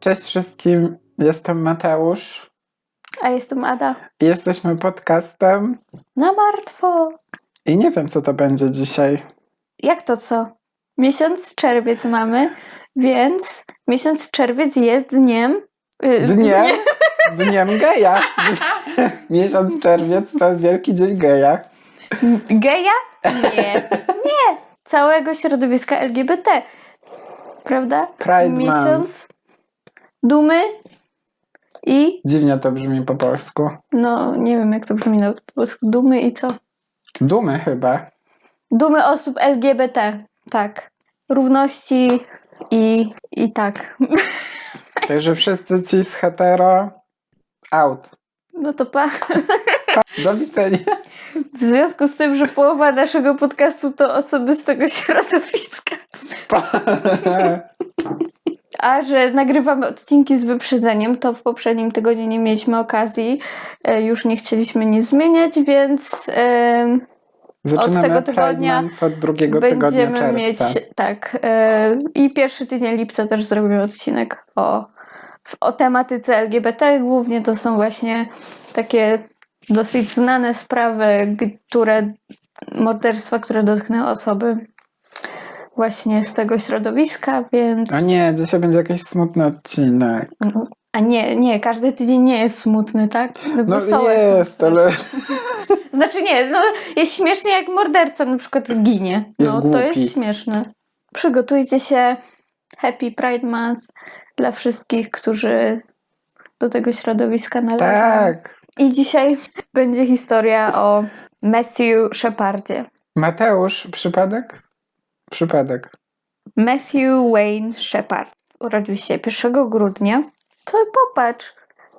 Cześć wszystkim, jestem Mateusz A jestem Ada. jesteśmy podcastem Na martwo. i nie wiem co to będzie dzisiaj. Jak to co? Miesiąc czerwiec mamy, więc miesiąc czerwiec jest dniem. y, Dniem, dnie- dniem geja. Miesiąc czerwiec to wielki dzień geja. Geja? Nie. Nie. Całego środowiska LGBT. Prawda? Pride Miesiąc dumy i Dziwnie to brzmi po polsku. no nie wiem jak to brzmi na polsku. Dumy i co? Dumy chyba. Dumy osób LGBT. Tak. Równości i, i tak. Także wszyscy cis hetero out. No to pa. Pa, do widzenia. W związku z tym, że połowa naszego podcastu to osoby z tego środowiska, a że nagrywamy odcinki z wyprzedzeniem, to w poprzednim tygodniu nie mieliśmy okazji, e, już nie chcieliśmy nic zmieniać, więc Zaczynamy tego Pride tygodnia od drugiego tygodnia będziemy czerwca. mieć, tak, e, i pierwszy tydzień lipca też zrobimy odcinek o, o tematyce LGBT. Głównie to są właśnie takie dosyć znane sprawy, które morderstwa, które dotknęły osoby właśnie z tego środowiska, więc... O nie, dzisiaj będzie jakiś smutny odcinek. A nie, nie, każdy tydzień nie jest smutny, tak? No Wesołe są jest, ale Znaczy nie, no jest śmiesznie jak morderca na przykład ginie. Jest no głupi. to jest śmieszne. Przygotujcie się. Happy Pride Month dla wszystkich, którzy do tego środowiska należą. tak. I dzisiaj będzie historia o Matthew Shepardzie. Mateusz, przypadek? Przypadek. Matthew Wayne Shepard. Urodził się 1 grudnia. To popatrz,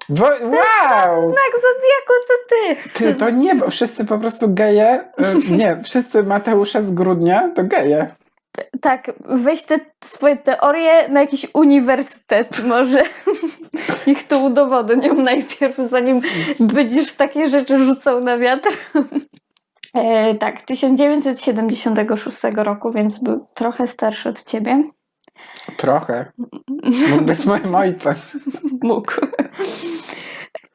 Wo- wow! znak zodiaku co ty. Ty, to nie, bo wszyscy po prostu geje, y, nie, wszyscy Mateusze z grudnia to geje. Tak, weź te swoje teorie na jakiś uniwersytet może. Niech to udowodnią najpierw, zanim będziesz takie rzeczy rzucał na wiatr. E, tak, 1976 roku, więc był trochę starszy od ciebie. Trochę. Mógł być moim ojcem. Mógł.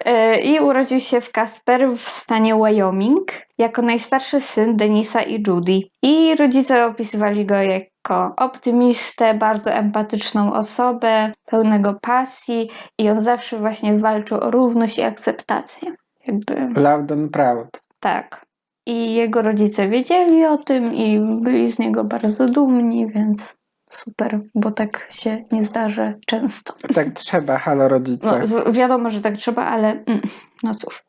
E, I urodził się w Casper w stanie Wyoming jako najstarszy syn Denisa i Judy. I rodzice opisywali go jako optymistę, bardzo empatyczną osobę, pełnego pasji i on zawsze właśnie walczył o równość i akceptację. Jakby Loud and proud. tak. I jego rodzice wiedzieli o tym i byli z niego bardzo dumni, więc super, bo tak się nie zdarza często. Tak trzeba, halo rodzice. No, wi- wiadomo, że tak trzeba, ale mm, no cóż.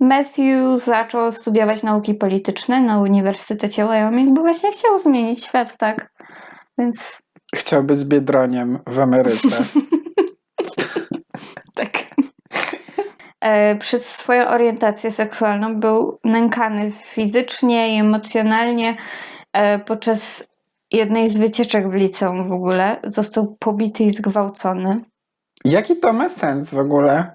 Matthew zaczął studiować nauki polityczne na Uniwersytecie Wyoming, bo właśnie chciał zmienić świat, tak? Więc Chciał być biedroniem w Ameryce. tak. E, Przez swoją orientację seksualną był nękany fizycznie i emocjonalnie e, podczas jednej z wycieczek w liceum w ogóle. Został pobity i zgwałcony. Jaki to ma sens w ogóle?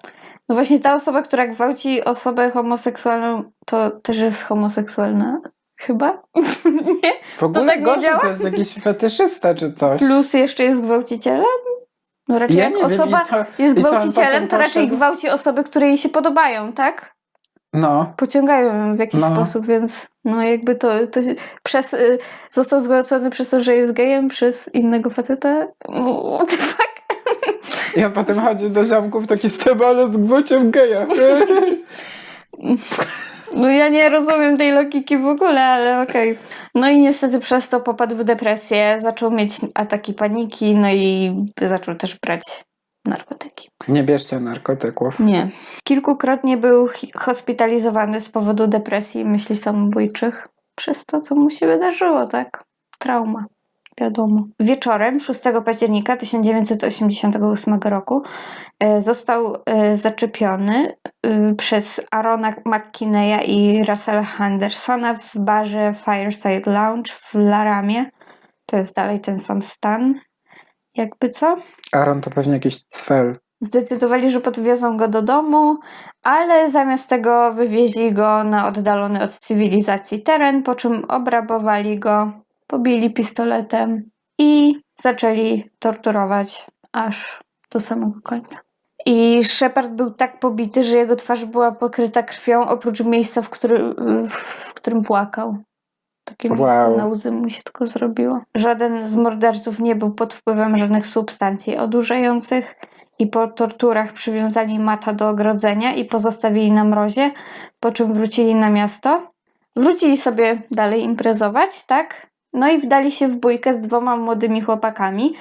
No właśnie ta osoba, która gwałci osobę homoseksualną, to też jest homoseksualna. Chyba? nie? W ogóle tak nie gorzej działa? to jest jakiś fetyszysta czy coś. Plus jeszcze jest gwałcicielem? No raczej Ja jak nie wiem, osoba co- jest gwałcicielem, to raczej poszedł? gwałci osoby, które jej się podobają, tak? No, Pociągają ją w jakiś No. sposób, więc no jakby to, to przez, y, został zgwałcony przez to, że jest gejem, przez innego faceta. What the fuck? on potem chodzi do ziomków takie ale z gwałciem geja. No ja nie rozumiem tej logiki w ogóle, ale okej. No i niestety przez to popadł w depresję, zaczął mieć ataki paniki, no i zaczął też brać narkotyki. Nie bierzcie narkotyków. Nie. Kilkukrotnie był hospitalizowany z powodu depresji i myśli samobójczych przez to, co mu się wydarzyło, tak? Trauma. Wiadomo. Wieczorem 6 października 1988 roku e, został e, zaczepiony e, przez Arona McKinneya i Russella Hendersona w barze Fireside Lounge w Laramie. To jest dalej ten sam stan. Jakby co? Aaron to pewnie jakiś cfel. zdecydowali, że podwiozą go do domu, ale zamiast tego wywieźli go na oddalony od cywilizacji teren, po czym obrabowali go, pobili pistoletem i zaczęli torturować aż do samego końca. I Shepard był tak pobity, że jego twarz była pokryta krwią, oprócz miejsca, w, który, w którym płakał. Takie Wow. miejsce na łzy mu się tylko zrobiło. Żaden z morderców nie był pod wpływem żadnych substancji odurzających i po torturach przywiązali Mata do ogrodzenia i pozostawili na mrozie, po czym wrócili na miasto. Wrócili sobie dalej imprezować, tak? No i wdali się w bójkę z dwoma młodymi chłopakami,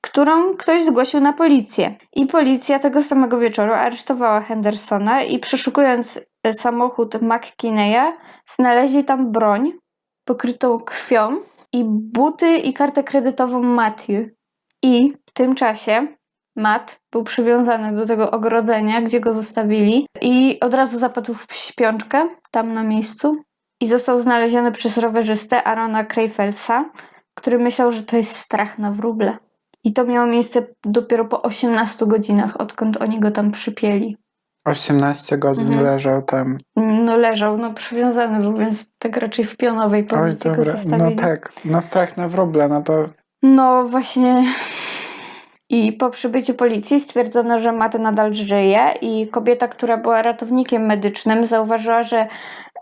którą ktoś zgłosił na policję. I policja tego samego wieczoru aresztowała Hendersona i przeszukując e, samochód McKinney'a, znaleźli tam broń pokrytą krwią i buty i kartę kredytową Matthew. I w tym czasie Matt był przywiązany do tego ogrodzenia, gdzie go zostawili i od razu zapadł w śpiączkę tam na miejscu i został znaleziony przez rowerzystę Arona Krejfelsa, który myślał, że to jest strach na wróble. I to miało miejsce dopiero po 18 godzinach, odkąd oni go tam przypięli. 18 godzin Mhm. leżał tam. No leżał, no przywiązany był, więc tak raczej w pionowej Oj, pozycji go dobra. No tak, no strach na wróble, no to No właśnie. I po przybyciu policji stwierdzono, że Matt nadal żyje i kobieta, która była ratownikiem medycznym, zauważyła, że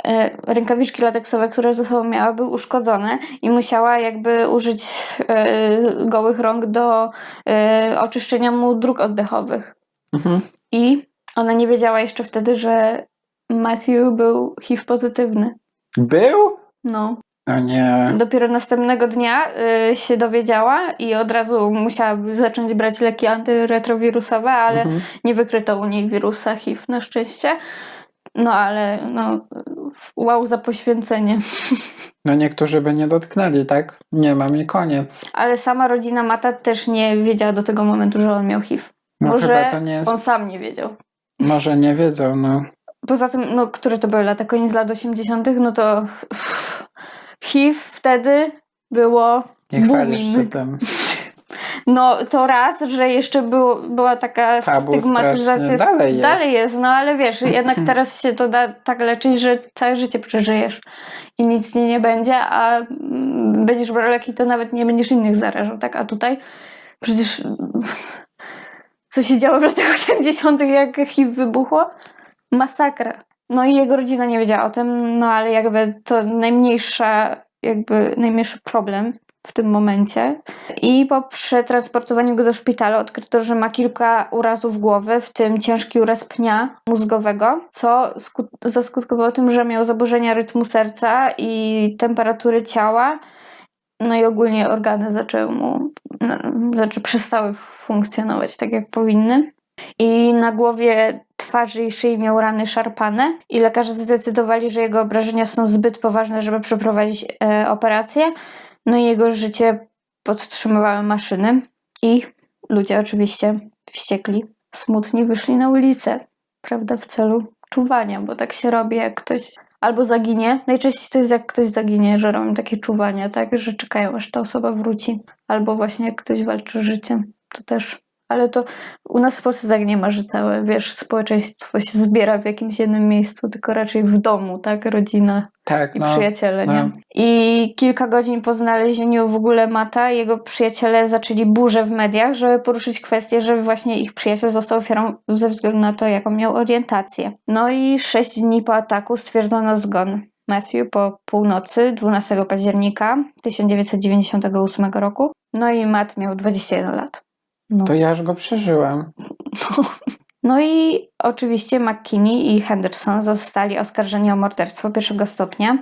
e, rękawiczki lateksowe, które ze sobą miała, były uszkodzone i musiała jakby użyć e, gołych rąk do e, oczyszczenia mu dróg oddechowych. mhm. I ona nie wiedziała jeszcze wtedy, że Matthew był HIV pozytywny. był? No. O nie. Dopiero następnego dnia y, się dowiedziała i od razu musiała zacząć brać leki antyretrowirusowe, ale Mhm. nie wykryto u niej wirusa HIV na szczęście. No ale no, wow za poświęcenie. No niektórzy by nie dotknęli, tak? Nie mam i koniec. Ale sama rodzina Mata też nie wiedziała do tego momentu, że on miał HIV. No Może jest. on sam nie wiedział. Może nie wiedział, no. Poza tym, no, które to były lata, koniec lat 80., no to uff, HIV wtedy było Nie chwalisz się booming. tym. No to raz, że jeszcze było, była taka Tabu stygmatyzacja. strasznie. Dalej jest. No ale wiesz, jednak teraz się to da tak leczyć, że całe życie przeżyjesz i nic ci nie będzie, a mm, będziesz brał leki, to nawet nie będziesz innych zarażał, tak? A tutaj przecież co się działo w latach 80., jak HIV wybuchło? Masakra. No i jego rodzina nie wiedziała o tym, no ale jakby to najmniejsza, jakby najmniejszy problem w tym momencie. I po przetransportowaniu go do szpitala odkryto, że ma kilka urazów głowy, w tym ciężki uraz pnia mózgowego, co skut- zaskutkowało tym, że miał zaburzenia rytmu serca i temperatury ciała. No i ogólnie organy zaczęły mu, no, znaczy przestały funkcjonować tak jak powinny. I na głowie, twarzy i szyi miał rany szarpane i lekarze zdecydowali, że jego obrażenia są zbyt poważne, żeby przeprowadzić e, operację. No i jego życie podtrzymywały maszyny i ludzie oczywiście wściekli, smutni wyszli na ulicę, prawda, w celu czuwania, bo tak się robi, jak ktoś albo zaginie. Najczęściej to jest jak ktoś zaginie, że robią takie czuwania, tak, że czekają aż ta osoba wróci, albo właśnie jak ktoś walczy o życie, to też. Ale to u nas w Polsce tak nie ma, że całe, wiesz, społeczeństwo się zbiera w jakimś jednym miejscu, tylko raczej w domu, tak, rodzina Tak, i no. przyjaciele, nie? no. I kilka godzin po znalezieniu w ogóle Mata, jego przyjaciele zaczęli burzę w mediach, żeby poruszyć kwestię, że właśnie ich przyjaciel został ofiarą ze względu na to, jaką miał orientację. No i sześć dni po ataku stwierdzono zgon Matthew po północy 12 października 1998 roku. No i Matt miał 21 lat. No. To ja już go przeżyłem. No i oczywiście McKinney i Henderson zostali oskarżeni o morderstwo pierwszego stopnia.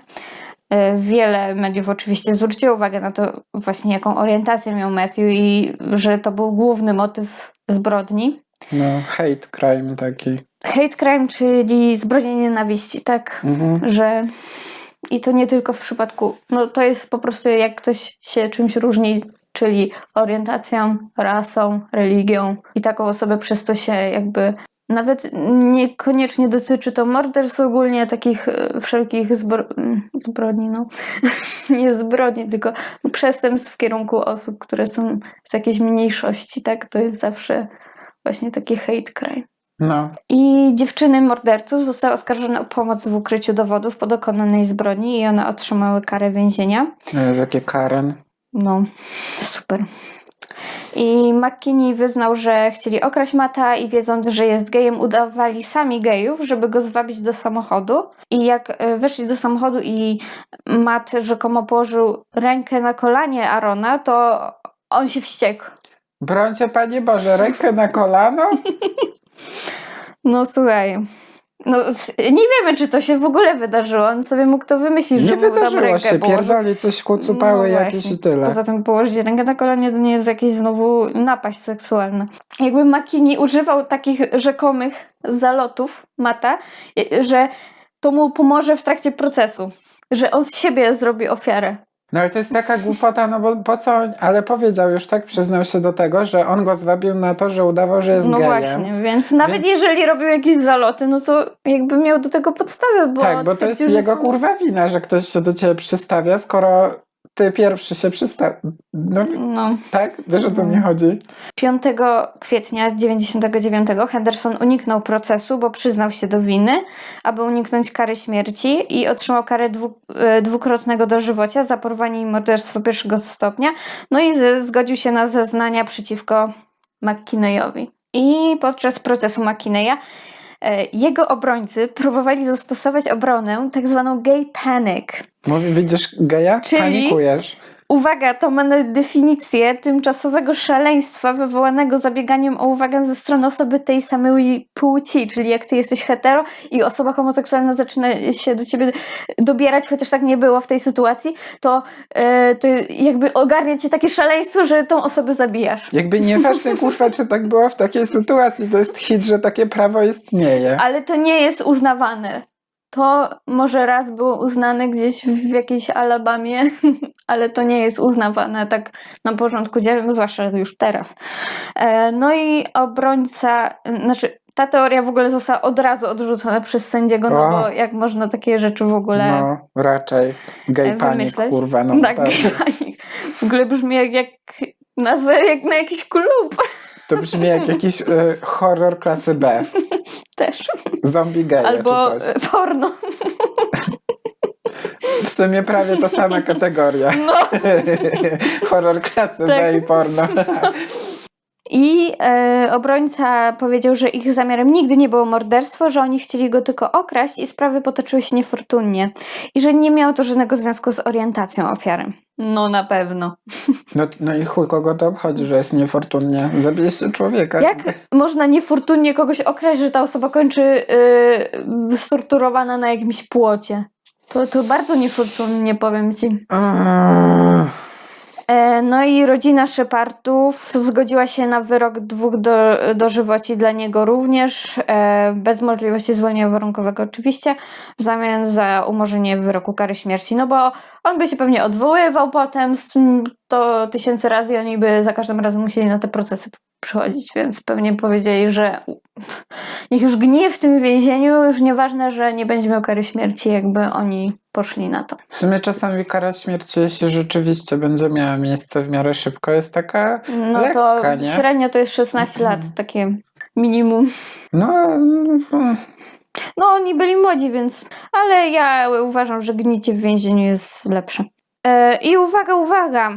E, Wiele mediów oczywiście zwróciło uwagę na to właśnie jaką orientację miał Matthew i że to był główny motyw zbrodni. No, hate crime taki. Hate crime, czyli zbrodnia nienawiści, tak? Mhm. Że i to nie tylko w przypadku, no to jest po prostu jak ktoś się czymś różni, czyli orientacją, rasą, religią i taką osobę przez to się jakby nawet niekoniecznie dotyczy to morderstw ogólnie takich e, wszelkich zbro, mm, zbrodni, no nie zbrodni, tylko przestępstw w kierunku osób, które są z jakiejś mniejszości, tak? To jest zawsze Właśnie taki hate crime. No. I dziewczyny morderców zostały oskarżone o pomoc w ukryciu dowodów po dokonanej zbrodni i one otrzymały karę więzienia. Jezu, jakie Karen. No, super. I McKinney wyznał, że chcieli okraść Mata i wiedząc, że jest gejem, udawali sami gejów, żeby go zwabić do samochodu. I jak e, weszli do samochodu i Matt rzekomo położył rękę na kolanie Arona, to on się wściekł. Brońcie, Panie Boże, rękę na kolano? No słuchaj. No, nie wiemy, czy to się w ogóle wydarzyło. On sobie mógł to wymyślić, że Nie tam wydarzyło rękę się, położył. pierdoli coś kucupały No jakieś i tyle. Poza tym położyć rękę na kolanie to nie jest jakieś znowu napaść seksualna. Jakby Makini używał takich rzekomych zalotów Mata, że to mu pomoże w trakcie procesu. Że on z siebie zrobi ofiarę. No ale to jest taka głupota, no bo po co, ale powiedział już tak, przyznał się do tego, że on go zwabił na to, że udawał, że jest No gejem. właśnie, więc nawet Więc- jeżeli robił jakieś zaloty, no to jakby miał do tego podstawę, bo tak, bo to jest jego są- kurwa wina, że ktoś się do ciebie przystawia, skoro ty pierwszy się przystawia. No No. tak, wiesz o co mi No. chodzi? 5 kwietnia 1999 Henderson uniknął procesu, bo przyznał się do winy, aby uniknąć kary śmierci i otrzymał karę dwu, e, dwukrotnego dożywocia za porwanie i morderstwo pierwszego stopnia. No i zgodził się na zeznania przeciwko McKinneyowi. I podczas procesu McKinneya jego obrońcy próbowali zastosować obronę tak zwaną gay panic. Mówi, widzisz geja? Czyli- Panikujesz. Uwaga, to ma na definicję tymczasowego szaleństwa wywołanego zabieganiem o uwagę ze strony osoby tej samej płci, czyli jak ty jesteś hetero i osoba homoseksualna zaczyna się do ciebie dobierać, chociaż tak nie było w tej sytuacji, to, e, to jakby ogarnia cię takie szaleństwo, że tą osobę zabijasz. Jakby nieważne kurwa, czy tak było w takiej sytuacji, to jest hit, że takie prawo istnieje. Ale to nie jest uznawane. To może raz było uznane gdzieś w jakiejś Alabamie, ale to nie jest uznawane tak na porządku dziennym, zwłaszcza już teraz. E, No i obrońca, znaczy ta teoria w ogóle została od razu odrzucona przez sędziego, no bo jak można takie rzeczy w ogóle No, raczej. Gej e, panik, kurwa, no tak, naprawdę. panik. W ogóle brzmi jak, jak nazwa jak na jakiś klub To brzmi jak jakiś y, horror klasy B. też. Zombie geje Albo czy coś. e, porno. W sumie prawie to sama kategoria. No. horror klasy Tak. B i porno. I e, obrońca powiedział, że ich zamiarem nigdy nie było morderstwo, że oni chcieli go tylko okraść i sprawy potoczyły się niefortunnie. I że nie miało to żadnego związku z orientacją ofiary. No na pewno. No, no i chuj, kogo to obchodzi, że jest niefortunnie. Zabiliście człowieka. Jak można niefortunnie kogoś okraść, że ta osoba kończy yy, strukturowana na jakimś płocie? To, to bardzo niefortunnie, powiem ci. Eee, No i rodzina Shepardów zgodziła się na wyrok dwóch do, dożywoci dla niego również, e, bez możliwości zwolnienia warunkowego oczywiście, w zamian za umorzenie wyroku kary śmierci, no bo on by się pewnie odwoływał potem to tysięcy razy i oni by za każdym razem musieli na te procesy przychodzić, więc pewnie powiedzieli, że niech już gnije w tym więzieniu, już nieważne, że nie będzie miał kary śmierci, jakby oni poszli na to. W sumie czasami kara śmierci, jeśli rzeczywiście będzie miała miejsce w miarę szybko, jest taka No lekka, to nie? średnio to jest 16 lat, takie minimum. No, mm, No oni byli młodzi, więc... Ale ja uważam, że gnicie w więzieniu jest lepsze. E, I uwaga, uwaga!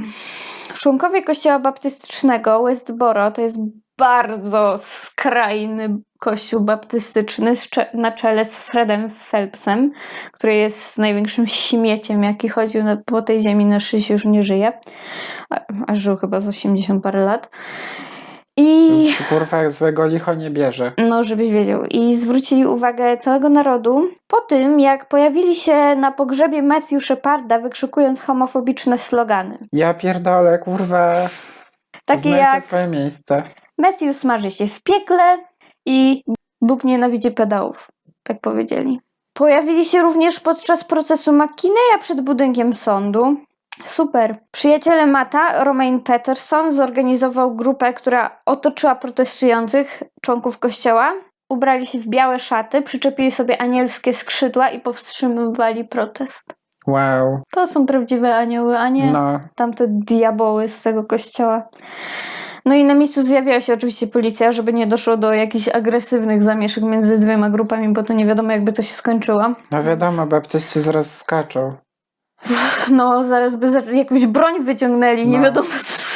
Członkowie kościoła baptystycznego Westboro to jest bardzo skrajny kościół baptystyczny na czele z Fredem Phelpsem, który jest największym śmieciem, jaki chodził po tej ziemi, na szczęście już nie żyje, a, a żył chyba z 80 parę lat. I z- kurwa, złego licho nie bierze. no, żebyś wiedział. I zwrócili uwagę całego narodu po tym, jak pojawili się na pogrzebie Matthew Sheparda, wykrzykując homofobiczne slogany. Ja pierdolę, kurwa, Takie znajcie jak swoje miejsce. Matthew smaży się w piekle i Bóg nienawidzi pedałów. Tak powiedzieli. Pojawili się również podczas procesu McKinneya przed budynkiem sądu. Super. Przyjaciele Mata, Romain Peterson, zorganizował grupę, która otoczyła protestujących członków kościoła. Ubrali się w białe szaty, przyczepili sobie anielskie skrzydła i powstrzymywali protest. Wow. To są prawdziwe anioły, a nie No, tamte diaboły z tego kościoła. No i na miejscu zjawiała się oczywiście policja, żeby nie doszło do jakichś agresywnych zamieszek między dwiema grupami, bo to nie wiadomo jakby to się skończyło. No wiadomo, baptyści zaraz skaczą. No zaraz by jakąś broń wyciągnęli, nie No. wiadomo co.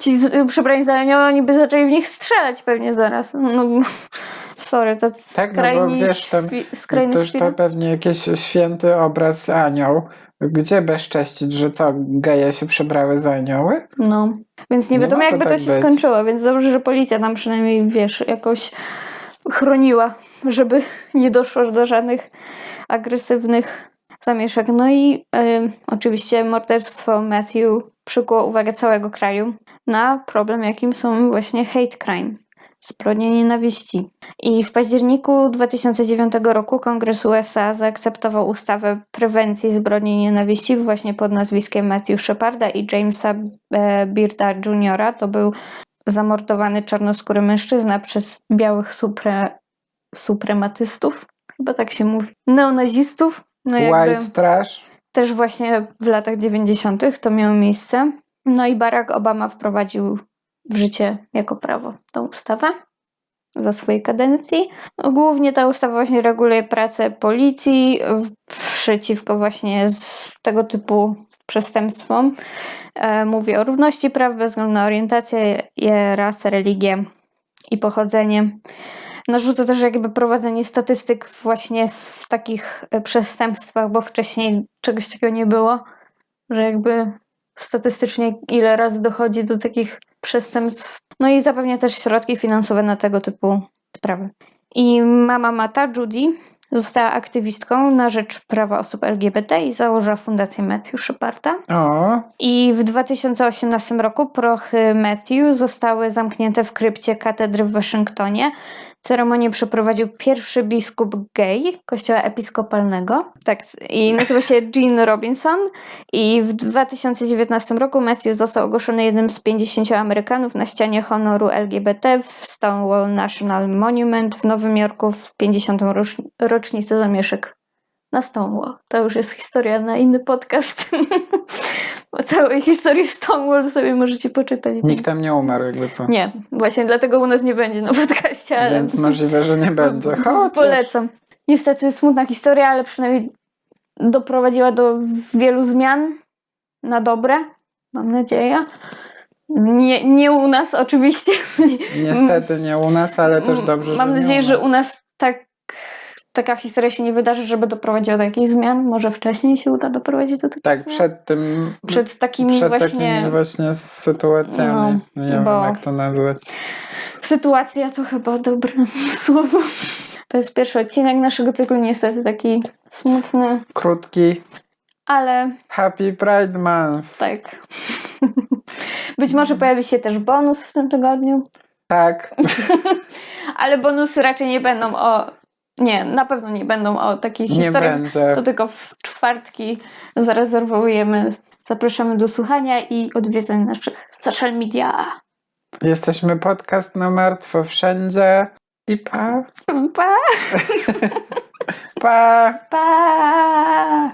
Ci przebrani za oni by zaczęli w nich strzelać pewnie zaraz. No, sorry, to Tak, no bo skrajni, wiesz, tam- świ- skrajny Toż świat. to pewnie jakiś święty obraz anioł. Gdzie bezcześcić, że co, geje się przebrały za anioły? No, więc nie Nie wiadomo jakby to tak się być. skończyło, więc dobrze, że policja tam przynajmniej, wiesz, jakoś chroniła, żeby nie doszło do żadnych agresywnych zamieszek. No i y, oczywiście morderstwo Matthew przykuło uwagę całego kraju na problem, jakim są właśnie hate crime, zbrodnie nienawiści. I w październiku 2009 roku Kongres USA zaakceptował ustawę prewencji zbrodni nienawiści właśnie pod nazwiskiem Matthew Sheparda i Jamesa e, Bearda Jr. To był zamordowany czarnoskóry mężczyzna przez białych supre, suprematystów, chyba tak się mówi, neonazistów. No White trash. też właśnie w latach 90. to miało miejsce. No i Barack Obama wprowadził w życie jako prawo tą ustawę za swojej kadencji. No, Głównie ta ustawa właśnie reguluje pracę policji przeciwko właśnie z tego typu przestępstwom. E, Mówi o równości praw bez względu na orientację, rasę, religię i pochodzenie. Narzuca też jakby prowadzenie statystyk właśnie w takich e, przestępstwach, bo wcześniej czegoś takiego nie było, że jakby statystycznie ile razy dochodzi do takich przestępstw. No i zapewnia też środki finansowe na tego typu sprawy. I mama Mata, Judy, została aktywistką na rzecz prawa osób LGBT i założyła fundację Matthew Sheparda. O, I w 2018 roku prochy Matthew zostały zamknięte w krypcie katedry w Waszyngtonie. Ceremonię przeprowadził pierwszy biskup gay kościoła episkopalnego. Tak, i nazywa się Jean Robinson. I w 2019 roku Matthew został ogłoszony jednym z 50 Amerykanów na ścianie honoru LGBT w Stonewall National Monument w Nowym Jorku w 50. rocz- rocznicę zamieszek na Stonewall. To już jest historia na inny podcast. o całej historii Stonewall sobie możecie poczytać. nikt tam nie umarł, jakby co. Nie, właśnie dlatego u nas nie będzie na podcaście, ale Więc możliwe, że nie będzie. Chociaż. polecam. Niestety smutna historia, ale przynajmniej doprowadziła do wielu zmian na dobre, mam nadzieję. Nie, nie u nas oczywiście. Niestety nie u nas, ale też dobrze, Mam nadzieję, że u nas tak, taka historia się nie wydarzy, żeby doprowadziła do jakichś zmian. Może wcześniej się uda doprowadzić do takich Tak, zmian. przed tym... Przed takimi przed właśnie takimi właśnie sytuacjami. No, nie bo- wiem, jak to nazwać. Sytuacja to chyba dobre słowo. To jest pierwszy odcinek naszego cyklu, niestety taki smutny, Krótki. ale Happy Pride Month. tak. Być może pojawi się też bonus w tym tygodniu, Tak. ale bonusy raczej nie będą o. Nie, na pewno nie będą o takich Nie historiach. będzie. To tylko w czwartki zarezerwujemy. Zapraszamy do słuchania i odwiedzeń naszych social media. Jesteśmy podcast na martwo wszędzie. I pa. Pa! Pa. Pa!